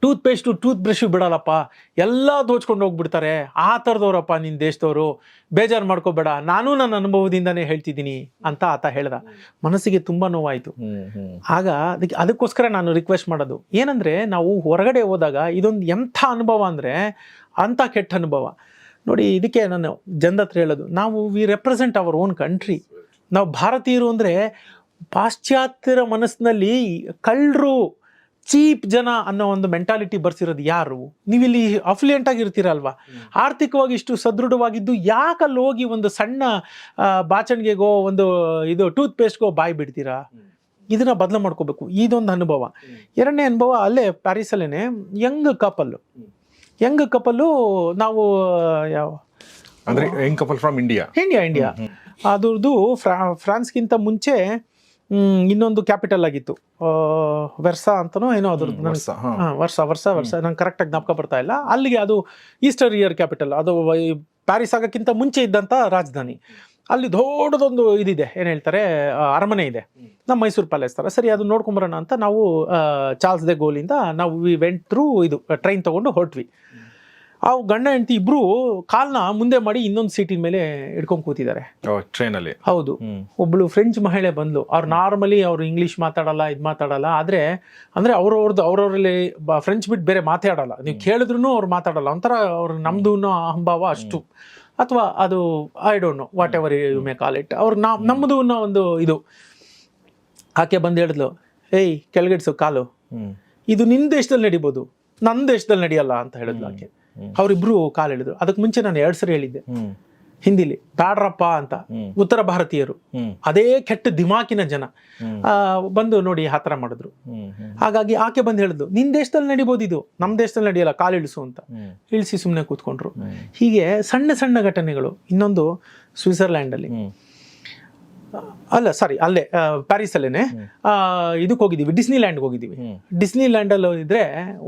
ಟೂತ್ ಪೇಸ್ಟು ಟೂತ್ ಬ್ರಷು ಬಿಡಲ್ಲಪ್ಪ. ಎಲ್ಲ ದೋಚ್ಕೊಂಡು ಹೋಗ್ಬಿಡ್ತಾರೆ. ಆ ಥರದವ್ರಪ್ಪ ನಿನ್ನ ದೇಶದವರು. ಬೇಜಾರು ಮಾಡ್ಕೋಬೇಡ. ನಾನು ನನ್ನ ಅನುಭವದಿಂದನೇ ಹೇಳ್ತಿದ್ದೀನಿ ಅಂತ ಆತ ಹೇಳ್ದ. ಮನಸ್ಸಿಗೆ ತುಂಬ ನೋವಾಯಿತು. ಆಗ ಅದಕ್ಕೆ ಅದಕ್ಕೋಸ್ಕರ ನಾನು ರಿಕ್ವೆಸ್ಟ್ ಮಾಡೋದು. ಏನಂದರೆ ನಾವು ಹೊರಗಡೆ ಹೋದಾಗ ಇದೊಂದು ಎಂಥ ಅನುಭವ ಅಂದರೆ ಅಂಥ ಕೆಟ್ಟ ಅನುಭವ. ನೋಡಿ ಇದಕ್ಕೆ ನಾನು ಜನದ ಹತ್ರ ಹೇಳೋದು. ನಾವು we represent our own country ನಾವು ಭಾರತೀಯರು ಅಂದರೆ ಪಾಶ್ಚಾತ್ಯರ ಮನಸ್ಸಿನಲ್ಲಿ ಕಳ್ಳರು ಚೀಪ್ ಜನ ಅನ್ನೋ ಒಂದು ಮೆಂಟಾಲಿಟಿ ಬರ್ಸಿರೋದು ಯಾರು? ನೀವಿಲ್ಲಿ ಅಫ್ಲಿಯೆಂಟ್ ಆಗಿರ್ತೀರಲ್ವಾ? ಆರ್ಥಿಕವಾಗಿ ಇಷ್ಟು ಸದೃಢವಾಗಿದ್ದು ಯಾಕಲ್ಲಿ ಹೋಗಿ ಒಂದು ಸಣ್ಣ ಬಾಚಣಿಗೆಗೋ ಒಂದು ಇದು ಟೂತ್ ಪೇಸ್ಟ್ಗೋ ಬಾಯಿ ಬಿಡ್ತೀರಾ? ಇದನ್ನ ಬದಲು ಮಾಡ್ಕೋಬೇಕು. ಇದೊಂದು ಅನುಭವ. ಎರಡನೇ ಅನುಭವ ಅಲ್ಲೇ ಪ್ಯಾರಿಸಲ್ಲೇನೆ ಯಂಗ್ ಕಪಲ್ ಯಂಗ್ ಕಪಲ್ಲು ನಾವು ಯಾವ? ಅಂದ್ರೆ young couple from India India India ಅದ್ರದ್ದು ಫ್ರಾ ಫ್ರಾನ್ಸ್ಗಿಂತ ಮುಂಚೆ ಇನ್ನೊಂದು ಕ್ಯಾಪಿಟಲ್ ಆಗಿತ್ತು. ವರ್ಷ ಅಂತನೋ ಏನೋ ಅದ್ರದ್ದು ವರ್ಷ, ವರ್ಷ ವರ್ಷ ವರ್ಷ ನಂಗೆ ಕರೆಕ್ಟಾಗಿ ಜ್ಞಾಪಕ ಬರ್ತಾ ಇಲ್ಲ. ಅಲ್ಲಿಗೆ ಅದು ಈಸ್ಟರ್ ಇಯರ್ ಕ್ಯಾಪಿಟಲ್ ಅದು ಪ್ಯಾರಿಸ್ ಆಗಕ್ಕಿಂತ ಮುಂಚೆ ಇದ್ದಂಥ ರಾಜಧಾನಿ. ಅಲ್ಲಿ ದೊಡ್ಡದೊಂದು ಇದಿದೆ ಏನು ಹೇಳ್ತಾರೆ ಅರಮನೆ ಇದೆ. ನಮ್ಮ ಮೈಸೂರು ಪ್ಯಾಲೇಸ್ ಥರ. ಸರಿ ಅದು ನೋಡ್ಕೊಂಬರೋಣ ಅಂತ ನಾವು ಚಾರ್ಲ್ಸ್ ದೆ ಗೋಲಿಂದ ನಾವು ವಿ ವೆಂಟ್ ಥ್ರೂ ಇದು ಟ್ರೈನ್ ತೊಗೊಂಡು ಹೊರಟ್ವಿ. ಆ ಗಂಡ ಹೆಂಡತಿ ಇಬ್ರು ಕಾಲ್ನ ಮುಂದೆ ಮಾಡಿ ಇನ್ನೊಂದು ಸೀಟಿನ ಮೇಲೆ ಇಟ್ಕೊಂಡು ಕೂತಿದ್ದಾರೆ. ಟ್ರೈನ್ ಅಲ್ಲಿ ಹೌದು. ಒಬ್ಳು ಫ್ರೆಂಚ್ ಮಹಿಳೆ ಬಂದ್ಲು. ಅವ್ರು ನಾರ್ಮಲಿ ಅವ್ರು ಇಂಗ್ಲೀಷ್ ಮಾತಾಡಲ್ಲ ಇದು ಮಾತಾಡಲ್ಲ. ಆದ್ರೆ ಅಂದ್ರೆ ಅವ್ರವ್ರದ್ದು ಅವ್ರವ್ರಲ್ಲಿ ಫ್ರೆಂಚ್ ಬಿಟ್ಟು ಬೇರೆ ಮಾತಾಡಲ್ಲ. ನೀವು ಕೇಳಿದ್ರು ಅವ್ರು ಮಾತಾಡಲ್ಲ. ಒಂಥರ ಅವ್ರ ನಮ್ದು ಅಹಂಭಾವ ಅಷ್ಟು. ಅಥವಾ ಅದು I don't know whatever you may call it ಅವ್ರು ನಾ ನಮ್ಮದು ಅನ್ನೋ ಒಂದು ಇದು. ಆಕೆ ಬಂದು ಹೇಳಿದ್ಲು ಏಯ್ ಕೆಳಗಿಡ್ಸು ಕಾಲು. ಇದು ನಿನ್ನ ದೇಶದಲ್ಲಿ ನಡಿಬೋದು. ನನ್ನ ದೇಶದಲ್ಲಿ ನಡೆಯಲ್ಲ ಅಂತ ಹೇಳಿದ್ಲು ಆಕೆ. ಅವರಿಬ್ರು ಕಾಲು ಹೇಳಿದ್ರು ಅದಕ್ಕೆ ಮುಂಚೆ ನಾನು ಎರಡು ಸರಿ ಹೇಳಿದ್ದೆ. ಹಿಂದಿಲಿ ಬ್ಯಾಡ್ರಪ್ಪ ಅಂತ. ಉತ್ತರ ಭಾರತೀಯರು. ಅದೇ ಕೆಟ್ಟ ದಿಮಾಕಿನ ಜನ. ಬಂದು ನೋಡಿ ಆ ಥರ ಮಾಡಿದ್ರು. ಹಾಗಾಗಿ ಆಕೆ ಬಂದು ಹೇಳಿದ್ರು ನಿನ್ನ ದೇಶದಲ್ಲಿ ನಡಿಬೋದು ಇದು. ನಮ್ಮ ದೇಶದಲ್ಲಿ ನಡೆಯಲ್ಲ ಕಾಲಿಳಿಸು ಇಳಿಸು ಅಂತ. ಇಳಿಸಿ ಸುಮ್ಮನೆ ಕೂತ್ಕೊಂಡ್ರು. ಹೀಗೆ ಸಣ್ಣ ಸಣ್ಣ ಘಟನೆಗಳು. ಇನ್ನೊಂದು ಸ್ವಿಟ್ಜರ್ಲ್ಯಾಂಡಲ್ಲಿ. ಅಲ್ಲ ಸಾರಿ ಅಲ್ಲೇ ಪ್ಯಾರಿಸ್ ಅಲ್ಲೇನೆ. ಇದಕ್ಕೆ ಹೋಗಿದ್ದೀವಿ ಡಿಸ್ನಿ ಲ್ಯಾಂಡ್ಗೆ ಹೋಗಿದ್ದೀವಿ. ಡಿಸ್ನಿ ಲ್ಯಾಂಡಲ್ಲಿ ಇದ್ರೆ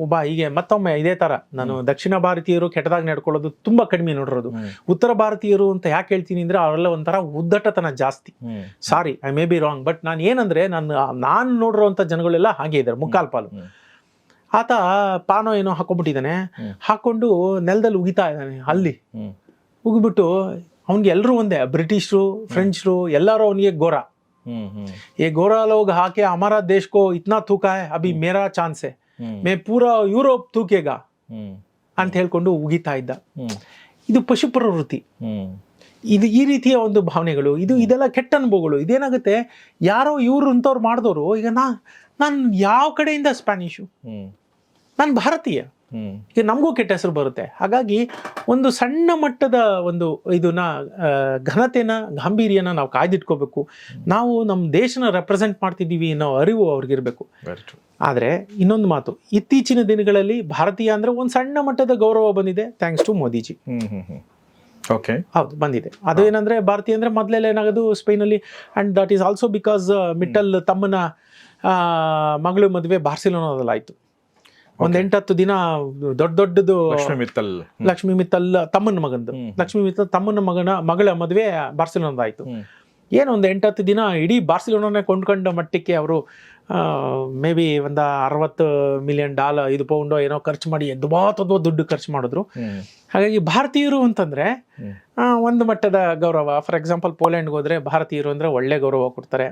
ಒಬ್ಬ ಹೀಗೆ ಮತ್ತೊಮ್ಮೆ ಇದೇ ತರ. ನಾನು ದಕ್ಷಿಣ ಭಾರತೀಯರು ಕೆಟ್ಟದಾಗಿ ನಡ್ಕೊಳ್ಳೋದು ತುಂಬಾ ಕಡಿಮೆ ನೋಡಿರೋದು. ಉತ್ತರ ಭಾರತೀಯರು ಅಂತ ಯಾಕೆ ಹೇಳ್ತೀನಿ ಅಂದ್ರೆ ಅವರೆಲ್ಲ ಒಂಥರ ಉದ್ದಟತನ ಜಾಸ್ತಿ. Sorry I may be wrong but ನಾನು ಏನಂದ್ರೆ ನಾನು ನಾನು ನೋಡಿರೋಂಥ ಜನಗಳೆಲ್ಲ ಹಾಗೆ ಇದ್ದಾರೆ ಮುಕ್ಕಾಲ್ ಪಾಲು. ಆತ ಪಾನೋ ಏನೋ ಹಾಕೊಂಡ್ಬಿಟ್ಟಿದ್ದಾನೆ. ಹಾಕೊಂಡು ನೆಲದಲ್ಲಿ ಉಗಿತಾ ಇದ್ದಾನೆ ಅಲ್ಲಿ. ಉಗಿಬಿಟ್ಟು ಅವ್ನಿಗೆ ಎಲ್ಲರೂ ಒಂದೇ ಬ್ರಿಟಿಷರು ಫ್ರೆಂಚ್ರು ಎಲ್ಲರೂ ಅವನಿಗೆ ಗೋರ ಹ್ಮ್ ಹ್ಮ್ ये गोरा लोग हाके हमारा देश को इतना थूका है अभी मेरा चांस है ಹ್ಮ್ मैं पूरा ಯುರೋಪ್ ತೂಕೇಗ ಹ್ಮ್ ಅಂತ ಹೇಳ್ಕೊಂಡು ಉಗಿತಾ ಇದ್ದ ಹ್ಮ್ ಇದು ಪಶು ಪ್ರವೃತ್ತಿ ಹ್ಮ್ ಇದು ಈ ರೀತಿಯ ಒಂದು ಭಾವನೆಗಳು ಇದು ಇದೆಲ್ಲ ಕೆಟ್ಟ ಅನುಭವಗಳು ಇದೇನಾಗುತ್ತೆ ಯಾರೋ ಇವ್ರು ಇಂಥವ್ರು ಮಾಡಿದವರು ಈಗ ನಾ ನಾನು ಯಾವ ಕಡೆಯಿಂದ ಸ್ಪ್ಯಾನಿಷು ಹ್ಮ್ ನಾನು ಭಾರತೀಯ ಹ್ಮ್ ಈಗ ನಮಗೂ ಕೆಟ್ಟ ಹೆಸರು ಬರುತ್ತೆ. ಹಾಗಾಗಿ ಒಂದು ಸಣ್ಣ ಮಟ್ಟದ ಒಂದು ಇದನ್ನ ಘನತೆನ ಗಾಂಭೀರ್ಯನ ನಾವು ಕಾಯ್ದಿಟ್ಕೋಬೇಕು. ನಾವು ನಮ್ಮ ದೇಶನ ರೆಪ್ರೆಸೆಂಟ್ ಮಾಡ್ತಿದ್ದೀವಿ ಅನ್ನೋ ಅರಿವು ಅವ್ರಿಗಿರಬೇಕು. ಆದರೆ ಇನ್ನೊಂದು ಮಾತು ಇತ್ತೀಚಿನ ದಿನಗಳಲ್ಲಿ ಭಾರತೀಯ ಅಂದರೆ ಒಂದು ಸಣ್ಣ ಮಟ್ಟದ ಗೌರವ ಬಂದಿದೆ. Thanks to Modiji. ಓಕೆ ಹೌದು ಬಂದಿದೆ. ಅದು ಏನಂದ್ರೆ ಭಾರತೀಯ ಅಂದ್ರೆ ಮೊದಲೆಲ್ಲ ಏನಾಗೋದು ಸ್ಪೇನಲ್ಲಿ and that is also because Mittal ತಮ್ಮನ ಮಗಳು ಮದುವೆ ಬಾರ್ಸಿಲೋನಾದಲ್ಲಿ ಆಯ್ತು ಒಂದ್ ಹತ್ತು ದಿನ ದೊಡ್ಡ ದೊಡ್ಡದು ಲಕ್ಷ್ಮಿ ಮಿತ್ತಲ್. ಲಕ್ಷ್ಮಿ ಮಿತ್ತಲ್ ತಮ್ಮನ ಮಗಂದು. ಲಕ್ಷ್ಮಿ ಮಿತ್ತಲ್ ತಮ್ಮನ ಮಗನ ಮಗಳ ಮದುವೆ ಬಾರ್ಸಿಲೋನದ ಆಯ್ತು ಹ್ಮ್. ಏನು ಒಂದು ಎಂಟತ್ತು ದಿನ ಇಡೀ ಬಾರ್ಸಿಲೋನೇ ಕೊಂಡ್ಕೊಂಡ ಮಟ್ಟಕ್ಕೆ ಅವರು ಮೇ ಬಿ ಒಂದು ಅರವತ್ತು ಮಿಲಿಯನ್ ಡಾಲರ್ ಇದು ಪೌಂಡೋ ಏನೋ ಖರ್ಚು ಮಾಡಿ ಎದ್ಬಾತದ್ವ ದುಡ್ಡು ಖರ್ಚು ಮಾಡಿದ್ರು. ಹಾಗಾಗಿ ಭಾರತೀಯರು ಅಂತಂದ್ರೆ. ಒಂದು ಮಟ್ಟದ ಗೌರವ. ಫಾರ್ ಎಕ್ಸಾಂಪಲ್ ಪೋಲೆಂಡ್ ಹೋದ್ರೆ ಭಾರತೀಯರು ಅಂದ್ರೆ ಒಳ್ಳೆ ಗೌರವ ಕೊಡ್ತಾರೆ.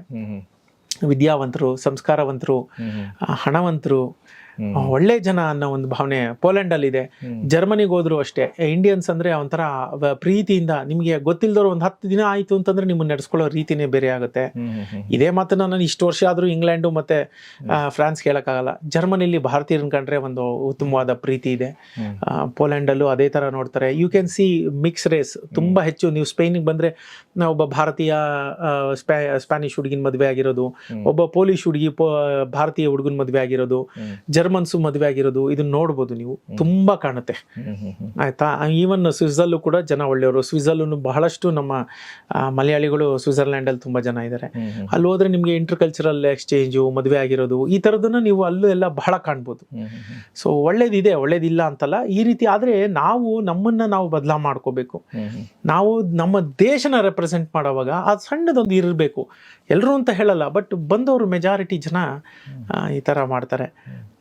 ವಿದ್ಯಾವಂತರು ಸಂಸ್ಕಾರವಂತರು ಹಣವಂತರು ಒಳ್ಳೆ ಜನ ಅನ್ನೋ ಒಂದು ಭಾವನೆ ಪೋಲೆಂಡ್ ಇದೆ ಹ್ಮ್. ಜರ್ಮನಿಗೆ ಹೋದ್ರು ಅಷ್ಟೇ. ಇಂಡಿಯನ್ಸ್ ಅಂದ್ರೆ ಒಂಥರ ಪ್ರೀತಿಯಿಂದ ನಿಮಗೆ ಗೊತ್ತಿಲ್ದವ್ರು ಒಂದು ಹತ್ತು ದಿನ ಆಯ್ತು ಅಂತಂದ್ರೆ ನಿಮ್ಮನ್ನ ನಡೆಸ್ಕೊಳ್ಳೋ ರೀತಿನೇ ಬೇರೆ ಆಗುತ್ತೆ. ಇದೇ ಮಾತನ್ನ ನಾನು ಇಷ್ಟು ವರ್ಷ ಆದ್ರೂ ಇಂಗ್ಲೆಂಡು ಮತ್ತೆ ಫ್ರಾನ್ಸ್ ಕೇಳಕ್ಕಾಗಲ್ಲ. ಜರ್ಮನಿಲಿ ಭಾರತೀಯರನ್ನ ಕಂಡ್ರೆ ಒಂದು ಉತ್ತಮವಾದ ಪ್ರೀತಿ ಇದೆ. ಪೋಲೆಂಡಲ್ಲೂ ಅದೇ ತರ ನೋಡ್ತಾರೆ. You can see mix race ತುಂಬಾ ಹೆಚ್ಚು ನೀವು ಸ್ಪೇನಿಗೆ ಬಂದ್ರೆ ಒಬ್ಬ ಭಾರತೀಯ ಸ್ಪ್ಯಾನಿಶ್ ಹುಡುಗಿನ ಮದುವೆ ಆಗಿರೋದು. ಒಬ್ಬ ಪೋಲಿಶ್ ಹುಡುಗಿ ಭಾರತೀಯ ಹುಡುಗನ ಮದುವೆ ಆಗಿರೋದು. ಜರ್ಮನ್ಸು ಮದುವೆ ಆಗಿರೋದು ಇದನ್ನ ನೋಡ್ಬೋದು ನೀವು. ತುಂಬಾ ಕಾಣುತ್ತೆ. ಆಯ್ತಾ? ಈವನ್ ಸ್ವಿಟ್ಜರ್ಲ್ಲೂ ಕೂಡ ಜನ ಒಳ್ಳೆಯವರು. ಸ್ವಿಟ್ಜರ್ಲೂ ಬಹಳಷ್ಟು ನಮ್ಮ ಮಲಯಾಳಿಗಳು ಸ್ವಿಟ್ಜರ್ಲ್ಯಾಂಡಲ್ಲಿ ತುಂಬಾ ಜನ ಇದ್ದಾರೆ ಅಲ್ಲಿ ಹೋದ್ರೆ ನಿಮಗೆ ಇಂಟರ್ ಕಲ್ಚರಲ್ ಎಕ್ಸ್ಚೇಂಜು ಮದುವೆ ಆಗಿರೋದು ಈ ತರದನ್ನ ನೀವು ಅಲ್ಲೂ ಎಲ್ಲ ಬಹಳ ಕಾಣ್ಬೋದು. ಸೊ ಒಳ್ಳೇದಿದೆ ಒಳ್ಳೇದಿಲ್ಲ ಅಂತಲ್ಲ ಈ ರೀತಿ ಆದರೆ ನಾವು ನಮ್ಮನ್ನ ನಾವು ಬದಲಾ ಮಾಡ್ಕೋಬೇಕು. ನಾವು ನಮ್ಮ ದೇಶನ ರೆಪ್ರೆಸೆಂಟ್ ಮಾಡೋವಾಗ ಆ ಸಣ್ಣದೊಂದು ಇರಬೇಕು. ಎಲ್ಲರೂ ಅಂತ ಹೇಳಲ್ಲ ಬಟ್ ಬಂದವರು ಮೆಜಾರಿಟಿ ಜನ ಈ ಥರ ಮಾಡ್ತಾರೆ.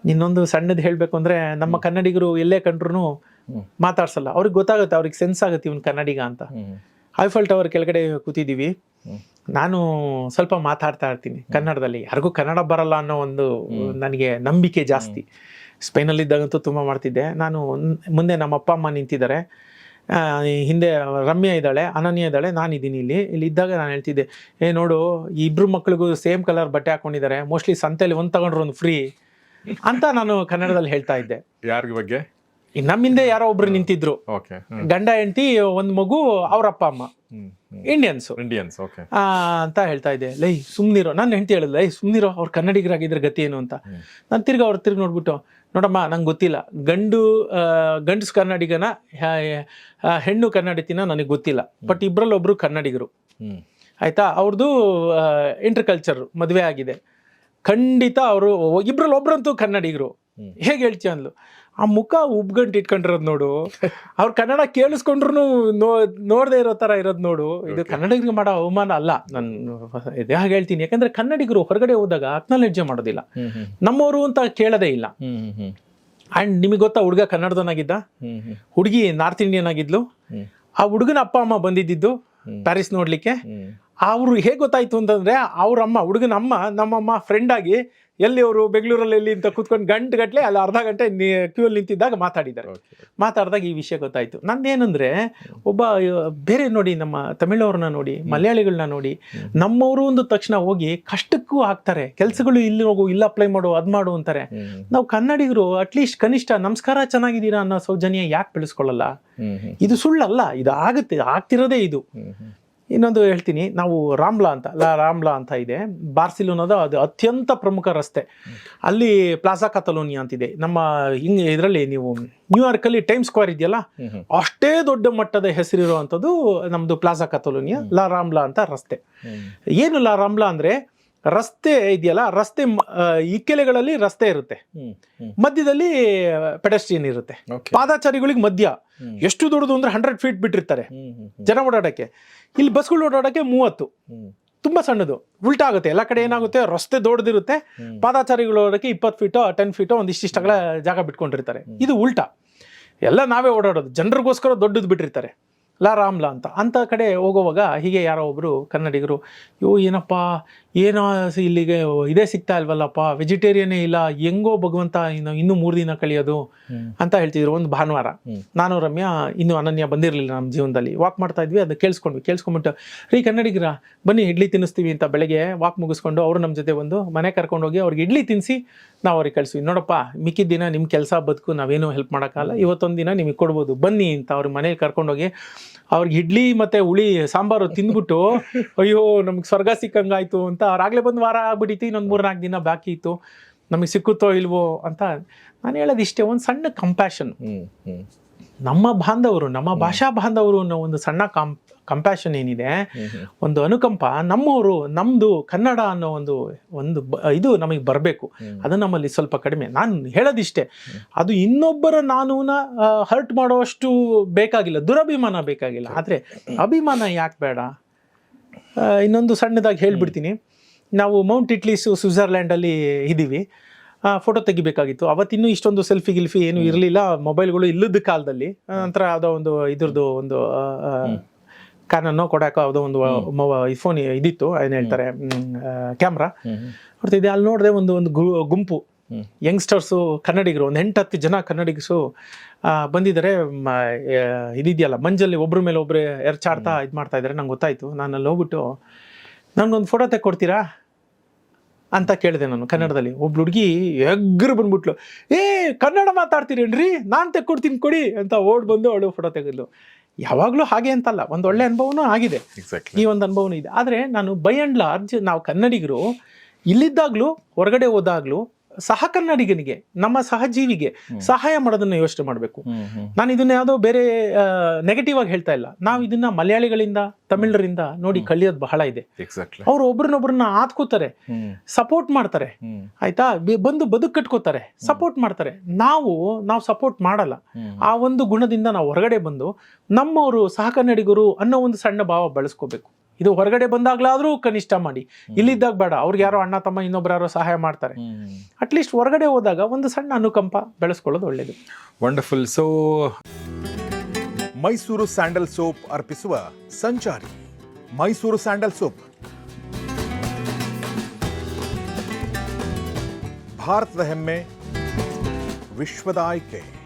ಇನ್ನೊಂದು ಸಣ್ಣದು ಹೇಳಬೇಕು ಅಂದರೆ ನಮ್ಮ ಕನ್ನಡಿಗರು ಎಲ್ಲೇ ಕಂಡ್ರು. ಮಾತಾಡ್ಸಲ್ಲ. ಅವ್ರಿಗೆ ಗೊತ್ತಾಗುತ್ತೆ ಅವ್ರಿಗೆ ಸೆನ್ಸ್ ಆಗುತ್ತೆ ಇವನು ಕನ್ನಡಿಗ ಅಂತ. ಹೈ ಐಫಲ್ ಟವರ್ ಕೆಳಗಡೆ ಕೂತಿದ್ದೀವಿ ನಾನು ಸ್ವಲ್ಪ ಮಾತಾಡ್ತಾ ಇರ್ತೀನಿ ಕನ್ನಡದಲ್ಲಿ. ಯಾರಿಗೂ ಕನ್ನಡ ಬರಲ್ಲ ಅನ್ನೋ ಒಂದು ನನಗೆ ನಂಬಿಕೆ ಜಾಸ್ತಿ. ಸ್ಪೇನಲ್ಲಿದ್ದಾಗಂತೂ ತುಂಬ ಮಾಡ್ತಿದ್ದೆ. ನಾನು ಮುಂದೆ ನಮ್ಮ ಅಪ್ಪ ಅಮ್ಮ ನಿಂತಿದ್ದಾರೆ. ಹಿಂದೆ ರಮ್ಯಾ ಇದ್ದಾಳೆ ಅನನ್ಯ ಇದ್ದಾಳೆ ನಾನಿದ್ದೀನಿ ಇಲ್ಲಿ. ಇಲ್ಲಿ ಇದ್ದಾಗ ನಾನು ಹೇಳ್ತಿದ್ದೆ ಏ ನೋಡು ಇಬ್ರು ಮಕ್ಳಿಗೂ ಸೇಮ್ ಕಲರ್ ಬಟ್ಟೆ ಹಾಕೊಂಡಿದ್ದಾರೆ. ಮೋಸ್ಟ್ಲಿ ಸಂತೆಯಲ್ಲಿ ಒಂದು ತಗೊಂಡ್ರು ಒಂದು ಫ್ರೀ. ಅಂತ ನಾನು ಕನ್ನಡದಲ್ಲಿ ಹೇಳ್ತಾ ಇದ್ದೆ. ಯಾರ ಬಗ್ಗೆ? ನಮ್ಮ ಹಿಂದೆ ಯಾರೋ ಒಬ್ರು ನಿಂತಿದ್ರು. ಓಕೆ ಗಂಡ ಹೆಂಡತಿ ಒಂದು ಮಗು ಅವ್ರ ಅಪ್ಪ ಅಮ್ಮ. ಇಂಡಿಯನ್ಸ್ ಇಂಡಿಯನ್ಸ್ ಓಕೆ ಅಂತ ಹೇಳ್ತಾ ಇದ್ದೆ. ಲೈ ಸುಮ್ನಿರೋ. ನಾನು ಹೆಂಡತಿ ಹೇಳಿದ್ಲು ಲೈ ಸುಮ್ನಿರೋ. ಅವ್ರ ಕನ್ನಡಿಗರಾಗಿದ್ರೆ ಗತಿ ಏನು ಅಂತ. ನಾನು ತಿರ್ಗಿ ಅವ್ರ ತಿರ್ಗಿ ನೋಡ್ಬಿಟ್ಟು ನೋಡಮ್ಮ ನಂಗೆ ಗೊತ್ತಿಲ್ಲ. ಗಂಡು ಗಂಡಸು ಕನ್ನಡಿಗನ ಹೆಣ್ಣು ಕನ್ನಡತಿನ ನನಗೆ ಗೊತ್ತಿಲ್ಲ. ಬಟ್ ಇಬ್ಬರಲ್ಲೊಬ್ರು ಕನ್ನಡಿಗರು. ಆಯ್ತಾ? ಅವ್ರದ್ದು ಇಂಟರ್ ಕಲ್ಚರ್ ಮದುವೆ ಆಗಿದೆ. ಖಂಡಿತ ಅವರು ಇಬ್ರಲ್ಲಿ ಒಬ್ರಂತೂ ಕನ್ನಡಿಗರು. ಹೇಗೆ ಹೇಳ್ತೀಯ ಅಂದ್ಲು ಆ ಮುಖ ಉಬ್ಗಂಟು ಇಟ್ಕೊಂಡಿರೋದು ನೋಡು ಅವ್ರು ಕನ್ನಡ ಕೇಳಿಸ್ಕೊಂಡ್ರು ನೋ ನೋಡದೆ ಇರೋ ಥರ ಇರೋದು ನೋಡು ಇದು ಕನ್ನಡಿಗರಿಗೆ ಮಾಡೋ ಅವಮಾನ ಅಲ್ಲ. ನಾನು ಇದು ಹಾಗೆ ಹೇಳ್ತೀನಿ ಯಾಕಂದ್ರೆ ಕನ್ನಡಿಗರು ಹೊರಗಡೆ ಹೋದಾಗ ಅಕ್ನಾಲೆಡ್ಜ್ ಮಾಡೋದಿಲ್ಲ. ನಮ್ಮವರು ಅಂತ ಕೇಳೋದೇ ಇಲ್ಲ. ಅಂಡ್ ಆ್ಯಂಡ್ ನಿಮಗೆ ಗೊತ್ತಾ ಹುಡುಗ ಕನ್ನಡದವನಾಗಿದ್ದ? ಹ್ಮ್ ಹುಡುಗಿ ನಾರ್ತ್ ಇಂಡಿಯನ್ ಆಗಿದ್ಲು. ಆ ಹುಡುಗನ ಅಪ್ಪ ಅಮ್ಮ ಬಂದಿದ್ದಿದ್ದು ಪ್ಯಾರಿಸ್ ನೋಡ್ಲಿಕ್ಕೆ. ಅವರು ಹೇಗೆ ಗೊತ್ತಾಯ್ತು ಅಂತಂದ್ರೆ ಅವ್ರ ಅಮ್ಮ ಹುಡುಗನ ಅಮ್ಮ ನಮ್ಮಮ್ಮ ಫ್ರೆಂಡ್ ಆಗಿ ಎಲ್ಲಿ ಅವರು ಬೆಂಗಳೂರಲ್ಲಿ ಎಲ್ಲಿ ಅಂತ ಕೂತ್ಕೊಂಡು ಗಂಟೆ ಗಟ್ಟಲೆ ಅಲ್ಲಿ ಅರ್ಧ ಗಂಟೆ ಕ್ಯೂ ಅಲ್ಲಿ ನಿಂತಿದ್ದಾಗ ಮಾತಾಡಿದ್ದಾರೆ. ಮಾತಾಡಿದಾಗ ಈ ವಿಷಯ ಗೊತ್ತಾಯ್ತು. ನಂದೇನಂದ್ರೆ ಒಬ್ಬ ಬೇರೆ ನೋಡಿ ನಮ್ಮ ತಮಿಳವ್ರನ್ನ ನೋಡಿ ಮಲಯಾಳಿಗಳನ್ನ ನೋಡಿ ನಮ್ಮವರು ಒಂದು ತಕ್ಷಣ ಹೋಗಿ ಕಷ್ಟಕ್ಕೂ ಹಾಕ್ತಾರೆ ಕೆಲಸಗಳು ಇಲ್ಲಿ ಹೋಗು ಇಲ್ಲ ಅಪ್ಲೈ ಮಾಡು ಅದ್ ಮಾಡು ಅಂತಾರೆ. ನಾವು ಕನ್ನಡಿಗರು ಅಟ್ಲೀಸ್ಟ್ ಕನಿಷ್ಠ ನಮಸ್ಕಾರ ಚೆನ್ನಾಗಿದ್ದೀರಾ ಅನ್ನೋ ಸೌಜನ್ಯ ಯಾಕೆ ಬೆಳೆಸ್ಕೊಳ್ಳಲ್ಲ? ಇದು ಸುಳ್ಳಲ್ಲ ಇದು ಆಗುತ್ತೆ ಆಗ್ತಿರೋದೇ ಇದು. ಇನ್ನೊಂದು ಹೇಳ್ತೀನಿ ನಾವು ರಾಮ್ಲಾ ಅಂತ ಲಾ ರಾಮ್ಲಾ ಅಂತ ಇದೆ. ಬಾರ್ಸಿಲೋನಾದ ಅದು ಅತ್ಯಂತ ಪ್ರಮುಖ ರಸ್ತೆ. ಅಲ್ಲಿ ಪ್ಲಾಜಾ ಕತಲೋನಿಯಾ ಅಂತಿದೆ. ನಮ್ಮ ಹಿಂಗೆ ಇದರಲ್ಲಿ ನೀವು ನ್ಯೂಯಾರ್ಕಲ್ಲಿ ಟೈಮ್ ಸ್ಕ್ವೇರ್ ಇದೆಯಲ್ಲ ಅಷ್ಟೇ ದೊಡ್ಡ ಮಟ್ಟದ ಹೆಸರಿರುವಂಥದ್ದು ನಮ್ಮದು ಪ್ಲಾಜಾ ಕತಲೋನಿಯಾ ಲಾ ರಾಮ್ಲಾ ಅಂತ ರಸ್ತೆ. ಏನು ಲಾ ರಾಮ್ಲಾ ಅಂದರೆ ರಸ್ತೆ ಇದೆಯಲ್ಲ ರಸ್ತೆ ಇಕ್ಕೆಲೆಗಳಲ್ಲಿ ರಸ್ತೆ ಇರುತ್ತೆ. ಮಧ್ಯದಲ್ಲಿ ಪೆಡಸ್ಟ್ರಿಯನ್ ಇರುತ್ತೆ. ಪಾದಾಚಾರಿಗಳಿಗೆ ಮಧ್ಯ. ಎಷ್ಟು ದೊಡ್ಡದು ಅಂದ್ರೆ ಹಂಡ್ರೆಡ್ ಫೀಟ್ ಬಿಟ್ಟಿರ್ತಾರೆ. ಜನ ಓಡಾಡಕ್ಕೆ. ಇಲ್ಲಿ ಬಸ್ಗಳು ಓಡಾಡಕ್ಕೆ ಮೂವತ್ತು. ತುಂಬಾ ಸಣ್ಣದು. ಉಲ್ಟಾ ಆಗುತ್ತೆ. ಎಲ್ಲ ಕಡೆ ಏನಾಗುತ್ತೆ? ರಸ್ತೆ ದೊಡ್ಡದಿರುತ್ತೆ. ಪಾದಾಚಾರಿಗಳು ಓಡೋಕ್ಕೆ ಇಪ್ಪತ್ತು ಫೀಟೋ ಟೆನ್ ಫೀಟೋ ಒಂದಿಷ್ಟಿಷ್ಟಗಳ ಜಾಗ ಬಿಟ್ಕೊಂಡಿರ್ತಾರೆ. ಇದು ಉಲ್ಟಾ. ಎಲ್ಲ ನಾವೇ ಓಡಾಡೋದು. ಜನರಿಗೋಸ್ಕರ ದೊಡ್ಡದು ಬಿಟ್ಟಿರ್ತಾರೆ. ಲಾ ರಾಮ್ಲಾ ಅಂತ. ಅಂತ ಕಡೆ ಹೋಗೋವಾಗ ಹೀಗೆ ಯಾರೋ ಒಬ್ರು ಕನ್ನಡಿಗರು ಯೋ ಏನಪ್ಪ ಏನೋ ಇಲ್ಲಿಗೆ ಇದೇ ಸಿಗ್ತಾ ಇಲ್ವಲ್ಲಪ್ಪ ವೆಜಿಟೇರಿಯನ್ನೇ ಇಲ್ಲ ಹೆಂಗೋ ಭಗವಂತ ಇನ್ನು ಇನ್ನೂ ಮೂರು ದಿನ ಕಳಿಯೋದು ಅಂತ ಹೇಳ್ತಿದ್ರು ಒಂದು ಭಾನುವಾರ. ನಾನು ರಮ್ಯಾ ಇನ್ನೂ ಅನನ್ಯ ಬಂದಿರಲಿಲ್ಲ ನಮ್ಮ ಜೀವನದಲ್ಲಿ. ವಾಕ್ ಮಾಡ್ತಾ ಇದ್ವಿ ಅದು ಕೇಳಿಸ್ಕೊಂಡ್ವಿ. ಕೇಳಿಸ್ಕೊಂಬಿಟ್ಟು ರೀ ಕನ್ನಡಿಗರ ಬನ್ನಿ ಇಡ್ಲಿ ತಿನ್ನಿಸ್ತೀವಿ ಅಂತ ಬೆಳಗ್ಗೆ ವಾಕ್ ಮುಗಿಸ್ಕೊಂಡು ಅವರು ನಮ್ಮ ಜೊತೆ ಬಂದು ಮನೆ ಕರ್ಕೊಂಡೋಗಿ ಅವ್ರಿಗೆ ಇಡ್ಲಿ ತಿನ್ನಿಸಿ ನಾವು ಅವ್ರಿಗೆ ಕಳಿಸ್ವಿ. ನೋಡಪ್ಪ ಮಿಕ್ಕಿದ ದಿನ ನಿಮ್ಮ ಕೆಲಸ ಬದುಕು ನಾವೇನು ಹೆಲ್ಪ್ ಮಾಡೋಕ್ಕಲ್ಲ ಇವತ್ತೊಂದು ದಿನ ನಿಮಗೆ ಕೊಡ್ಬೋದು. ಬನ್ನಿ ಅಂತ ಅವ್ರ ಮನೇಲಿ ಕರ್ಕೊಂಡೋಗಿ ಅವ್ರಿಗೆ ಇಡ್ಲಿ ಮತ್ತೆ ಹುಳಿ ಸಾಂಬಾರು ತಿಂದ್ಬಿಟ್ಟು ಅಯ್ಯೋ ನಮ್ಗೆ ಸ್ವರ್ಗ ಸಿಕ್ಕಂಗಾಯ್ತು ಅಂತ ಅವ್ರಾಗಲೇ ಬಂದು ವಾರ ಆಗ್ಬಿಟ್ಟಿತ್ತು ಇನ್ನೊಂದು ಮೂರು ನಾಲ್ಕು ದಿನ ಬಾಕಿ ಇತ್ತು. ನಮಗೆ ಸಿಕ್ಕುತ್ತೋ ಇಲ್ವೋ ಅಂತ ನಾನು ಹೇಳೋದು ಇಷ್ಟೇ ಒಂದು ಸಣ್ಣ ಕಂಪ್ಯಾಷನ್ ನಮ್ಮ ಬಾಂಧವರು ನಮ್ಮ ಭಾಷಾ ಬಾಂಧವರು ಅನ್ನೋ ಒಂದು ಸಣ್ಣ ಕಾಂ ಕಂಪ್ಯಾಷನ್ ಏನಿದೆ ಒಂದು ಅನುಕಂಪ ನಮ್ಮವರು ನಮ್ಮದು ಕನ್ನಡ ಅನ್ನೋ ಒಂದು ಒಂದು ಇದು ನಮಗೆ ಬರಬೇಕು. ಅದು ನಮ್ಮಲ್ಲಿ ಸ್ವಲ್ಪ ಕಡಿಮೆ. ನಾನು ಹೇಳೋದಿಷ್ಟೇ ಅದು ಇನ್ನೊಬ್ಬರ ನಾನೂನ ಹರ್ಟ್ ಮಾಡೋಷ್ಟು ಬೇಕಾಗಿಲ್ಲ ದುರಭಿಮಾನ ಬೇಕಾಗಿಲ್ಲ. ಆದರೆ ಅಭಿಮಾನ ಯಾಕೆ ಬೇಡ? ಇನ್ನೊಂದು ಸಣ್ಣದಾಗಿ ಹೇಳಿಬಿಡ್ತೀನಿ. ನಾವು ಮೌಂಟ್ ಇಟ್ಲೀಸು ಸ್ವಿಟ್ಜರ್ಲ್ಯಾಂಡಲ್ಲಿ ಇದ್ದೀವಿ. ಫೋಟೋ ತೆಗಿಬೇಕಾಗಿತ್ತು. ಅವತ್ತಿನ್ನೂ ಇಷ್ಟೊಂದು ಸೆಲ್ಫಿ ಗಿಲ್ಫಿ ಏನು ಇರಲಿಲ್ಲ. ಮೊಬೈಲ್ಗಳು ಇಲ್ಲದ ಕಾಲದಲ್ಲಿ. ನಂತರ ಯಾವುದೋ ಒಂದು ಇದ್ರದ್ದು ಒಂದು ಕ್ಯಾನನ್ನು ಕೊಡಾಕ ಯಾವುದೋ ಒಂದು ಫೋನ್ ಇದಿತ್ತು. ಏನು ಹೇಳ್ತಾರೆ? ಕ್ಯಾಮ್ರಾ. ನೋಡ್ತಿದ್ದೆ ಅಲ್ಲಿ ನೋಡಿದೆ ಒಂದು ಒಂದು ಗು- ಗುಂಪು. ಯಂಗ್ಸ್ಟರ್ಸು ಕನ್ನಡಿಗರು ಒಂದು ಎಂಟು ಹತ್ತು ಜನ ಕನ್ನಡಿಗರು ಬಂದಿದ್ದಾರೆ ಇದಿದೆಯಲ್ಲ ಮಂಜಲ್ಲಿ ಒಬ್ಬರ ಮೇಲೆ ಒಬ್ಬರೇ ಎರಚಾಡ್ತಾ ಇದು ಮಾಡ್ತಾ ಇದ್ದಾರೆ ನಂಗೆ ಗೊತ್ತಾಯಿತು. ನಾನು ಅಲ್ಲಿ ಹೋಗ್ಬಿಟ್ಟು ನನಗೊಂದು ಫೋಟೋ ತೆಕ್ಕೊಡ್ತೀರಾ? ಅಂತ ಕೇಳಿದೆ ನಾನು ಕನ್ನಡದಲ್ಲಿ. ಒಬ್ಳು ಹುಡುಗಿ ಎಗ್ರು ಬಂದ್ಬಿಟ್ಲು ಏ ಕನ್ನಡ ಮಾತಾಡ್ತೀರೇನ್ರಿ? ನಾನು ತೆಕ್ಕೊಡ್ತೀನಿ ಕೊಡಿ ಅಂತ ಓಡ್ ಬಂದು ಅವಳು ಫೋಟೋ ತೆಗೆದ್ಲು ಯಾವಾಗಲೂ ಹಾಗೆ ಅಂತಲ್ಲ ಒಂದು ಒಳ್ಳೆ ಅನುಭವನೂ ಆಗಿದೆ. ಎಕ್ಸಾಕ್ಟ್ಲಿ ಈ ಒಂದು ಅನುಭವನೂ ಇದೆ. ಆದರೆ ನಾನು ಬೈ ಆ್ಯಂಡ್ ಲಾರ್ಜ್ ನಾವು ಕನ್ನಡಿಗರು ಇಲ್ಲಿದ್ದಾಗಲೂ ಹೊರಗಡೆ ಹೋದಾಗಲೂ ಸಹ ಕನ್ನಡಿಗನಿಗೆ ನಮ್ಮ ಸಹಜೀವಿಗೆ ಸಹಾಯ ಮಾಡೋದನ್ನ ಯೋಚನೆ ಮಾಡಬೇಕು. ನಾನು ಇದನ್ನ ಯಾವುದೋ ಬೇರೆ ನೆಗೆಟಿವ್ ಆಗಿ ಹೇಳ್ತಾ ಇಲ್ಲ. ನಾವು ಇದನ್ನ ಮಲಯಾಳಿಗಳಿಂದ ತಮಿಳರಿಂದ ನೋಡಿ ಕಲಿಯೋದು ಬಹಳ ಇದೆ. ಅವ್ರು ಒಬ್ರನ್ನೊಬ್ರನ್ನ ಆತ್ಕೋತಾರೆ ಸಪೋರ್ಟ್ ಮಾಡ್ತಾರೆ. ಆಯ್ತಾ? ಬಂದು ಬದುಕು ಕಟ್ಕೋತಾರೆ ಸಪೋರ್ಟ್ ಮಾಡ್ತಾರೆ. ನಾವು ನಾವು ಸಪೋರ್ಟ್ ಮಾಡಲ್ಲ. ಆ ಒಂದು ಗುಣದಿಂದ ನಾವು ಹೊರಗಡೆ ಬಂದು ನಮ್ಮವರು ಸಹಕನ್ನಡಿಗರು ಅನ್ನೋ ಒಂದು ಸಣ್ಣ ಭಾವ ಬೆಳೆಸ್ಕೋಬೇಕು. ಇದು ಹೊರಗಡೆ ಬಂದಾಗ್ಲಾದ್ರೂ ಕನಿಷ್ಠ ಮಾಡಿ. ಇಲ್ಲಿದ್ದಾಗ ಬೇಡ ಅವ್ರಿಗೆ ಯಾರೋ ಅಣ್ಣ ತಮ್ಮ ಇನ್ನೊಬ್ರು ಯಾರೋ ಸಹಾಯ ಮಾಡ್ತಾರೆ. ಅಟ್ಲೀಸ್ಟ್ ಹೊರಗಡೆ ಹೋದಾಗ ಒಂದು ಸಣ್ಣ ಅನುಕಂಪ ಬೆಳೆಸ್ಕೊಳ್ಳೋದು ಒಳ್ಳೇದು. Wonderful so Mysuru sandal soap ಅರ್ಪಿಸುವ ಸಂಚಾರಿ ಮೈಸೂರು ಸ್ಯಾಂಡಲ್ ಸೋಪ್. ಭಾರತದ ಹೆಮ್ಮೆ ವಿಶ್ವದ ಆಯ್ಕೆ.